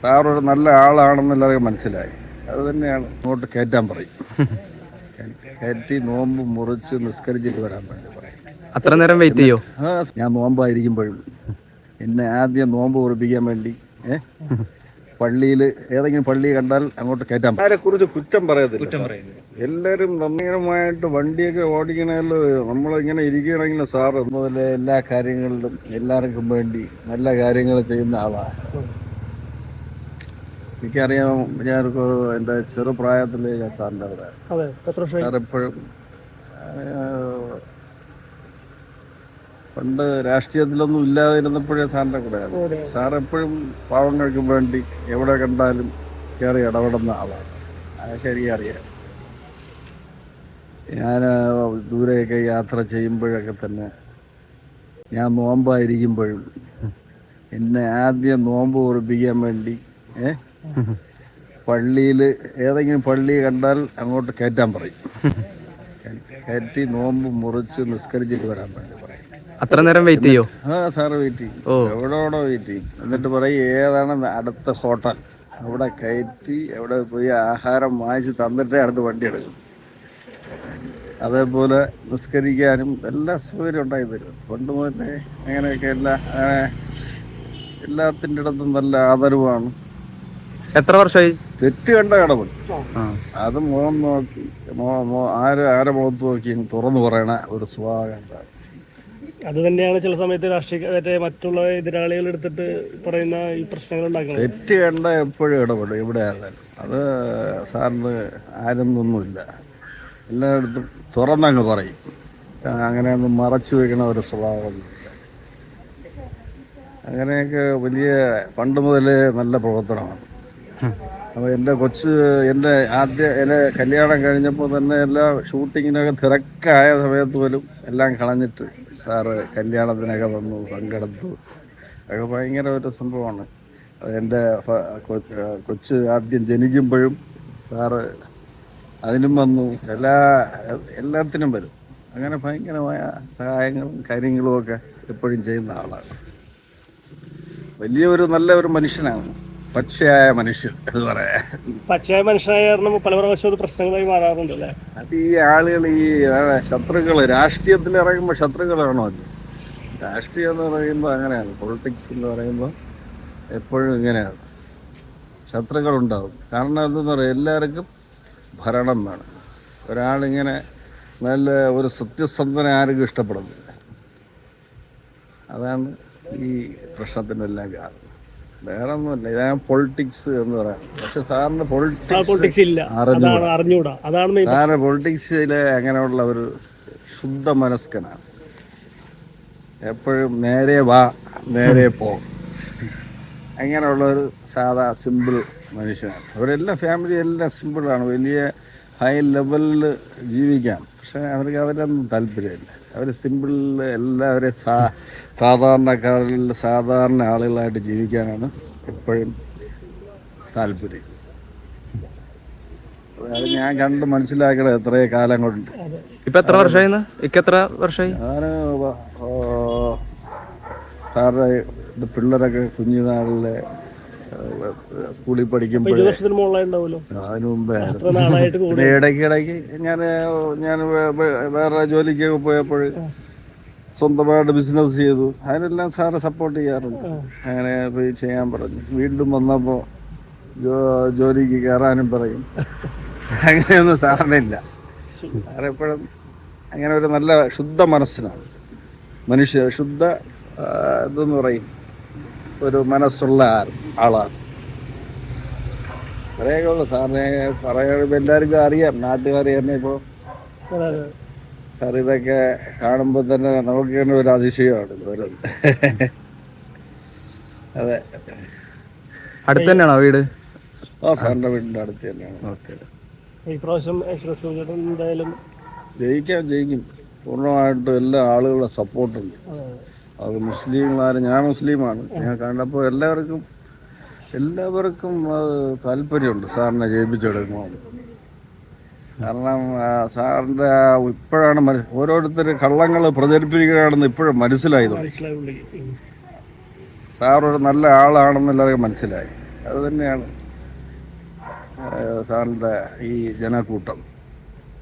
Sir ഒരു നല്ല ആളാണെന്ന് എല്ലാവർക്കും മനസ്സിലായി. അത് തന്നെയാണ്. അങ്ങോട്ട് കയറ്റാൻ പറയും. കയറ്റി നോമ്പ് മുറിച്ച് നിസ്കരിച്ചിട്ട് വരാൻ വേണ്ടി പറയും. അത്ര നേരം വെയിറ്റ് ചെയ്യോ? ഞാൻ നോമ്പായിരിക്കുമ്പോഴും. എന്നെ ആദ്യം നോമ്പ് ഉറപ്പിക്കാൻ വേണ്ടി ഏ? പള്ളിയിൽ ഏതെങ്കിലും പള്ളി കണ്ടാൽ അങ്ങോട്ട് കയറ്റാൻ ആരെ കുറിച്ച് കുറ്റം പറയത്തില്ല. കുറ്റം എല്ലാവരും നന്ദികരമായിട്ട് വണ്ടിയൊക്കെ ഓടിക്കണമല്ലോ നമ്മളിങ്ങനെ ഇരിക്കണമെങ്കിൽ സാറ് മുതലേ എല്ലാ കാര്യങ്ങളിലും എല്ലാവർക്കും വേണ്ടി നല്ല കാര്യങ്ങൾ ചെയ്യുന്ന ആളാണ് എനിക്കറിയാം ഞാൻ എന്റെ ചെറുപ്രായത്തിൽ ഞാൻ സാറിന്റെ അവിടെ അതെ എത്ര പണ്ട് രാഷ്ട്രീയത്തിലൊന്നും ഇല്ലാതിരുന്നപ്പോഴേ സാറിന്റെ കൂടെ സാറെപ്പോഴും സാർ എപ്പോഴും പാവങ്ങൾക്ക് വേണ്ടി എവിടെ കണ്ടാലും കയറി ഇടപെടുന്ന ആളാണ്. അതൊക്കെ എനിക്കറിയാം ഞാൻ ദൂരെയൊക്കെ യാത്ര ചെയ്യുമ്പോഴൊക്കെ തന്നെ ഞാൻ നോമ്പായിരിക്കുമ്പോഴും എന്നെ ആദ്യം നോമ്പ് ഉറപ്പിക്കാൻ വേണ്ടി ഏ പള്ളിയിൽ ഏതെങ്കിലും പള്ളി കണ്ടാൽ അങ്ങോട്ട് കയറ്റാൻ പറയും. കയറ്റി നോമ്പ് മുറിച്ച് നിസ്കരിച്ചിട്ട് വരാൻ പറയും. അത്ര നേരം വെയിറ്റ് ചെയ്യോ? ആ സാറ് വെയിറ്റ് ചെയ്യും. ഓ. എവിടെ എവിടെ വെയിറ്റ് ചെയ്യും. എന്നിട്ട് പറയും ഏതാണ് അടുത്ത ഹോട്ടൽ? അവിടെ കയറ്റി എവിടെ പോയി ആഹാരം വാങ്ങിച്ച് തന്നിട്ടേ അടുത്ത് വണ്ടി എടുക്കും. അതേപോലെ നിസ്കരിക്കാനും എല്ലാ സൗകര്യം ഉണ്ടായി തരും. പണ്ട് മുതലേ അങ്ങനെയൊക്കെ എല്ലാ എല്ലാത്തിന്റെ ഇടത്തും നല്ല ആദരവാണ്. എത്ര വർഷമായി? തെറ്റ് കണ്ട കടവ് അത് മുഖം നോക്കി. ആര് ആരെ മുഖത്ത് നോക്കി തുറന്നു പറയണ ഒരു സ്വഭാവം അത് തന്നെയാണ് ചില സമയത്ത് രാഷ്ട്രീയ മറ്റുള്ള എതിരാളികൾ എടുത്തിട്ട് പറയുന്ന ഈ പ്രശ്നങ്ങൾ ഉണ്ടാക്കുന്നത്. തെറ്റ് കണ്ട എപ്പോഴും ഇടപെടും ഇവിടെ ആയാലും. അത് സാറിന് ആരെന്നൊന്നുമില്ല. എല്ലായിടത്തും തുറന്നങ്ങ് പറയും. അങ്ങനെയൊന്നും മറച്ചു വയ്ക്കണ ഒരു സ്വഭാവമൊന്നുമില്ല. അങ്ങനെയൊക്കെ വലിയ പണ്ട് മുതലേ നല്ല പ്രവർത്തനമാണ്. അപ്പോൾ എന്റെ കൊച്ച് എന്റെ ആദ്യ എന്റെ കല്യാണം കഴിഞ്ഞപ്പോൾ തന്നെ എല്ലാ ഷൂട്ടിങ്ങിനൊക്കെ തിരക്കായ സമയത്ത് പോലും എല്ലാം കളഞ്ഞിട്ട് സാറ് കല്യാണത്തിനൊക്കെ വന്നു പങ്കെടുത്തു. അതൊക്കെ ഭയങ്കര ഒരു സംഭവമാണ്. എന്റെ കൊച്ച് ആദ്യം ജനിക്കുമ്പോഴും സാറ് അതിനും വന്നു. എല്ലാ എല്ലാത്തിനും വരും. അങ്ങനെ ഭയങ്കരമായ സഹായങ്ങളും കാര്യങ്ങളും ഒക്കെ എപ്പോഴും ചെയ്യുന്ന ആളാണ്. വലിയൊരു നല്ല ഒരു മനുഷ്യനാണ്. പച്ചയായ മനുഷ്യൻ എന്ന് പറയാം. പച്ചയായ മനുഷ്യനായ കാരണം പല പ്രാവശ്യം പ്രശ്നങ്ങളായി മാറാറുണ്ട് അല്ലേ? അത് ഈ ആളുകൾ ഈ ശത്രുക്കൾ. രാഷ്ട്രീയത്തിൽ ഇറങ്ങുമ്പോൾ ശത്രുക്കളാണോ അത്? രാഷ്ട്രീയം എന്ന് പറയുമ്പോൾ അങ്ങനെയാണ്. പൊളിറ്റിക്സ് എന്ന് പറയുമ്പോൾ എപ്പോഴും ഇങ്ങനെയാണ്. ശത്രുക്കളുണ്ടാവും. കാരണം എന്തെന്ന് പറയുക എല്ലാവർക്കും ഭരണം വേണം. ഒരാളിങ്ങനെ നല്ല ഒരു സത്യസന്ധനെ ആർക്കും ഇഷ്ടപ്പെടുന്നില്ല. അതാണ് ഈ പ്രശ്നത്തിന്റെ എല്ലാം കാരണം. വേറെ ഒന്നുമില്ല ഇതാ പൊളിറ്റിക്സ് എന്ന് പറയാം. പക്ഷെ സാറിന് പൊളിറ്റിക്സ് ഇല്ല. അതാണ് അറിഞ്ഞൂടാ. അതാണ് മെയിൻ സാറ് പൊളിറ്റിക്സിലെ അങ്ങനെയുള്ള ഒരു ശുദ്ധ മനസ്കനാണ് എപ്പോഴും നേരെ വാ നേരെ പോ. അങ്ങനെയുള്ള ഒരു സാധാ സിമ്പിൾ മനുഷ്യനാണ്. അവരെല്ലാം ഫാമിലി എല്ലാം സിമ്പിളാണ് വലിയ ഹൈ ലെവലിൽ ജീവിക്കാം പക്ഷെ അവർക്ക് അവരൊന്നും താല്പര്യമില്ല. അവർ സിമ്പിൾ എല്ലാവരെയും സാ സാധാരണക്കാരിൽ സാധാരണ ആളുകളായിട്ട് ജീവിക്കാനാണ് എപ്പോഴും താല്പര്യം. അത് ഞാൻ കണ്ട് മനസ്സിലാക്കണം എത്രയോ കാലം കൊണ്ട് ഇപ്പൊ എത്ര വർഷമായി എത്ര വർഷമായി ഞാൻ സാറിന്റെ പിള്ളേരൊക്കെ കുഞ്ഞുനാളിലെ സ്കൂളിൽ ഉണ്ടാവുമല്ലോ അതിനു മുമ്പേ ഇടയ്ക്ക് ഇടയ്ക്ക് ഞാൻ ഞാൻ വേറെ ജോലിക്കൊക്കെ പോയപ്പോൾ സ്വന്തമായിട്ട് ബിസിനസ് ചെയ്തു. അതിനെല്ലാം സാറ് സപ്പോർട്ട് ചെയ്യാറുണ്ട്. അങ്ങനെ പോയി ചെയ്യാൻ പറഞ്ഞു. വീണ്ടും വന്നപ്പോൾ ജോലിക്ക് കയറാനും പറയും. അങ്ങനെയൊന്നും സാറിനില്ല. സാറെപ്പോഴും അങ്ങനെ ഒരു നല്ല ശുദ്ധ മനസ്സിനാണ്. മനുഷ്യ ശുദ്ധ ഇതെന്ന് പറയും. ഒരു മനസ്സുള്ള ആളാണ്. ഇത്രയൊക്കെ ഉള്ളു സാറിനെ പറയുമ്പോൾ എല്ലാവർക്കും അറിയാം. നാട്ടുകാർ തന്നെ ഇപ്പോൾ. സാർ ഇതൊക്കെ കാണുമ്പോൾ തന്നെ നമുക്ക് തന്നെ ഒരു അതിശയമാണ് വരുന്നത് അതെ. അടുത്ത് തന്നെയാണോ വീട്? ആ സാറിന്റെ വീടിന്റെ അടുത്ത് തന്നെയാണ്. ഈ പ്രാവശ്യം എന്തായാലും ജയിക്കാം ജയിക്കും. പൂർണമായിട്ടും എല്ലാ ആളുകളുടെ സപ്പോർട്ടുണ്ട് അതെ, മുസ്ലിങ്ങളാരും ഞാൻ മുസ്ലിമാണ്. ഞാൻ കണ്ടപ്പോൾ എല്ലാവർക്കും എല്ലാവർക്കും അത് താല്പര്യമുണ്ട് സാറിനെ ജയിപ്പിച്ചെടുക്കണം കാരണം സാറിന്റെ ഇപ്പോഴാണ് ഓരോരുത്തർ കള്ളങ്ങൾ പ്രചരിപ്പിക്കുകയാണെന്ന് ഇപ്പോഴും മനസ്സിലായത്. സാർ ഒരു നല്ല ആളാണെന്ന് എല്ലാവർക്കും മനസ്സിലായി. അത് തന്നെയാണ് സാറിന്റെ ഈ ജനക്കൂട്ടം.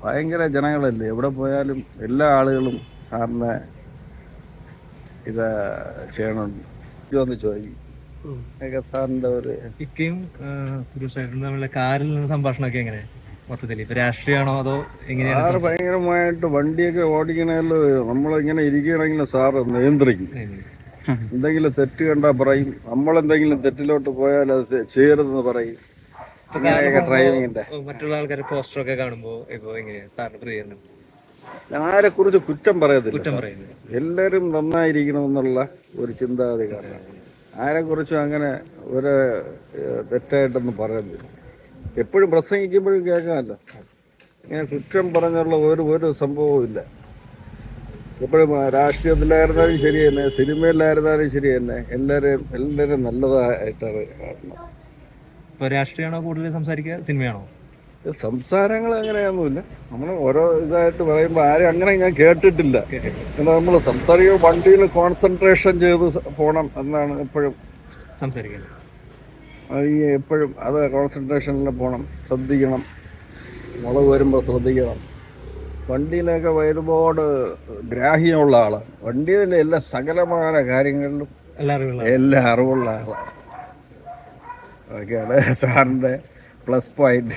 ഭയങ്കര ജനങ്ങളല്ലേ? എവിടെ പോയാലും എല്ലാ ആളുകളും സാറിനെ ഇത് ചെയ്യണം. ഇതൊന്ന് ചോദിക്കും. ഒരു ഇക്കയും സുരേഷേട്ടനും തമ്മിലുള്ള കാറിൽ നിന്ന് സംഭാഷണമൊക്കെ എങ്ങനെ? മൊത്തത്തിൽ ഇപ്പൊ രാഷ്ട്രീയമാണോ അതോ എങ്ങനെയാണ് സാറ് ഭയങ്കരമായിട്ട് വണ്ടിയൊക്കെ ഓടിക്കണേൽ നമ്മളിങ്ങനെ ഇരിക്കണെങ്കിലും സാറ് നിയന്ത്രിക്കും. എന്തെങ്കിലും തെറ്റ് കണ്ടാൽ പറയും. നമ്മളെന്തെങ്കിലും തെറ്റിലോട്ട് പോയാൽ അത് ചെയ്യരുതെന്ന് പറയും. മറ്റുള്ള ആൾക്കാരെ പോസ്റ്ററൊക്കെ കാണുമ്പോ ഇപ്പൊ എങ്ങനെയാ സാറിന്റെ പ്രതികരണം? ആരെ കുറിച്ച് കുറ്റം പറയത്തില്ല കുറ്റം പറയുന്നത് എല്ലാവരും നന്നായിരിക്കണമെന്നുള്ള ഒരു ചിന്താഗതി കാരണം ആരെക്കുറിച്ചും അങ്ങനെ ഒരു തെറ്റായിട്ടൊന്നും പറയുന്നില്ല എപ്പോഴും പ്രസംഗിക്കുമ്പോഴും കേൾക്കാമല്ലോ. ഇങ്ങനെ കുറ്റം പറഞ്ഞുള്ള ഒരു ഒരു സംഭവവും ഇല്ല. എപ്പോഴും രാഷ്ട്രീയത്തിലായിരുന്നാലും ശരി തന്നെ സിനിമയിലായിരുന്നാലും ശരി തന്നെ എല്ലാവരെയും എല്ലാവരും നല്ലതായിട്ടാണ് കാണുന്നത്. ഇപ്പോൾ രാഷ്ട്രീയമാണോ കൂടുതൽ സംസാരിക്കുക സിനിമയാണോ? സംസാരങ്ങൾ അങ്ങനെയൊന്നുമില്ല നമ്മൾ ഓരോ ഇതായിട്ട് പറയുമ്പോൾ ആരും അങ്ങനെ ഞാൻ കേട്ടിട്ടില്ല. എന്നാൽ നമ്മൾ സംസാരിക്കുമ്പോൾ വണ്ടിയിൽ കോൺസെൻട്രേഷൻ ചെയ്ത് പോകണം എന്നാണ് എപ്പോഴും. സംസാരിക്കുന്നത് ഈ എപ്പോഴും അത് കോൺസെൻട്രേഷനിൽ പോകണം ശ്രദ്ധിക്കണം. മുളക് വരുമ്പോൾ ശ്രദ്ധിക്കണം. വണ്ടിയിലൊക്കെ ഒരുപാട് ഗ്രാഹ്യമുള്ള ആളാണ് വണ്ടിയിലെ എല്ലാ സകലമായ കാര്യങ്ങളിലും എല്ലാ അറിവുള്ള ആളാണ് അതൊക്കെയാണ് സാറിന്റെ പ്ലസ് പോയിന്റ്.